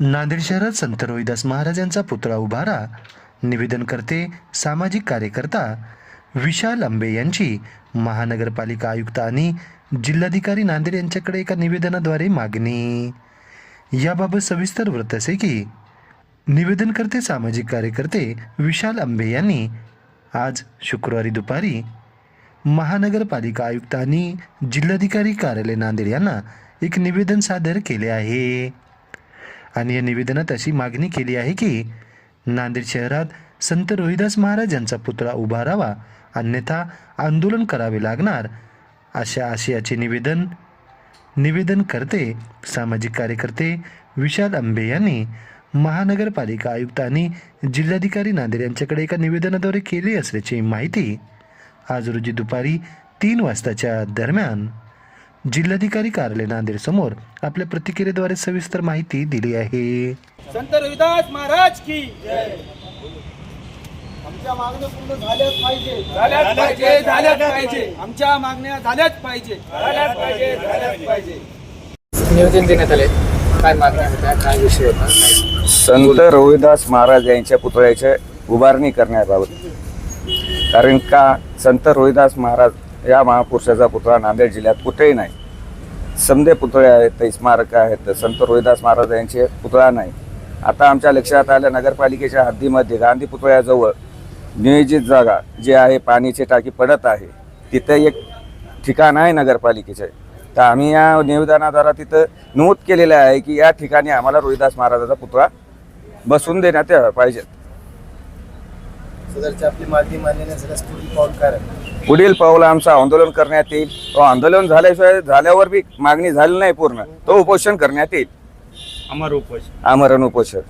नांदेड शहरात संत रोहिदास महाराज यांचा पुतळा उभारा. निवेदन करते सामाजिक कार्यकर्ता विशाल आंबे यांची. महानगरपालिका आयुक्त आणि जिल्हाधिकारी नांदेड यांच्याकडे एका निवेदनाद्वारे मागणी. याबाबत सविस्तर वृत्त असे की निवेदन करते सामाजिक कार्यकर्ते विशाल आंबे यांनी आज शुक्रवारी दुपारी महानगरपालिका आयुक्त आणि जिल्हाधिकारी कार्यालय नांदेड यांना एक निवेदन सादर केले आहे. आणि या निवेदनात अशी मागणी केली आहे की नांदेड शहरात संत रोहिदास महाराज यांचा पुतळा उभारावा अन्यथा आंदोलन करावे लागणार अशा आशयाचे निवेदन निवेदन करते सामाजिक कार्यकर्ते विशाल आंबे यांनी महानगरपालिका आयुक्त आणि जिल्हाधिकारी नांदेड यांच्याकडे एका निवेदनाद्वारे केली असल्याची माहिती आज रोजी दुपारी तीन वाजताच्या दरम्यान. जिल्हाधिकारी कार्यालय नांदेड समोर आपल्या प्रतिक्रियेद्वारे सविस्तर माहिती दिली आहे. संत रविदास महाराज की आमच्या मागण्या पूर्ण झाल्याच पाहिजे. झाल्याच पाहिजे झाल्याच पाहिजे. आमच्या मागण्या झाल्याच पाहिजे. झाल्याच पाहिजे झाल्याच पाहिजे. नियोजन देण्यात आले. काय मागण्या होत्या? काय विषय होता? काय संत रविदास महाराज यांच्या पुतळ्याचे उभारणी करण्याबाबत. कारण का? संत रोहिदास महाराज या महापुरुषाचा पुतळा नांदेड जिल्ह्यात कुठेही नाही. समदे पुतळे आहेत ते स्मारक आहेत संत रोहिदास महाराज यांचे पुतळा नाही. आता आमच्या लक्षात आलं नगरपालिकेच्या हद्दीमध्ये गांधी पुतळ्याजवळ नियोजित जागा जी आहे पाण्याची टाकी पडत आहे तिथे एक ठिकाण आहे नगरपालिकेचे. तर आम्ही या निवेदनाद्वारा तिथं नमूद केलेलं आहे की या ठिकाणी आम्हाला रोहिदास महाराजाचा पुतळा बसून देण्यात पाहिजेत. सदरची आपली मागणी मान्य नसल्यास पुढील पाऊल काय राहील? पुढील पाऊल आमचं आंदोलन करण्यात येईल. तो आंदोलन झाल्याशिवाय झाल्यावर बी मागणी झाली नाही पूर्ण. तो उपोषण करण्यात येईल. अमर उपोषण. आमरण उपोषण.